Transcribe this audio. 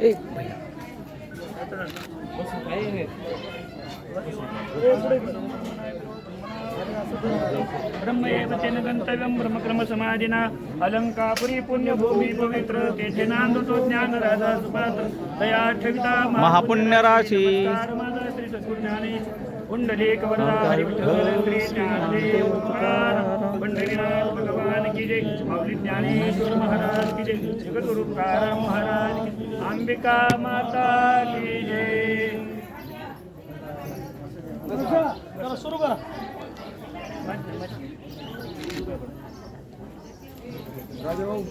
Eh, ब्रह्मैव तेन गन्तव्यं ब्रह्मक्रमसमाधिना अलङ्कापुरी पुण्यभूमी पवित्र तेथेनान्दतो ज्ञानराजा सुपात्र तया ठविता महापुण्यराशी. नमस्कार माझा श्री सद्गुरुज्ञानी पुंडलीक वरदा हरिविठ्ठल श्री ज्ञानदेव तुकाराम पंढरीनाथ भगवान की जय माऊली ज्ञानेश्वर महाराज की जय जगद्गुरु तुकाराम महाराज की अंबिका माता की जय सुरू करा Радіо.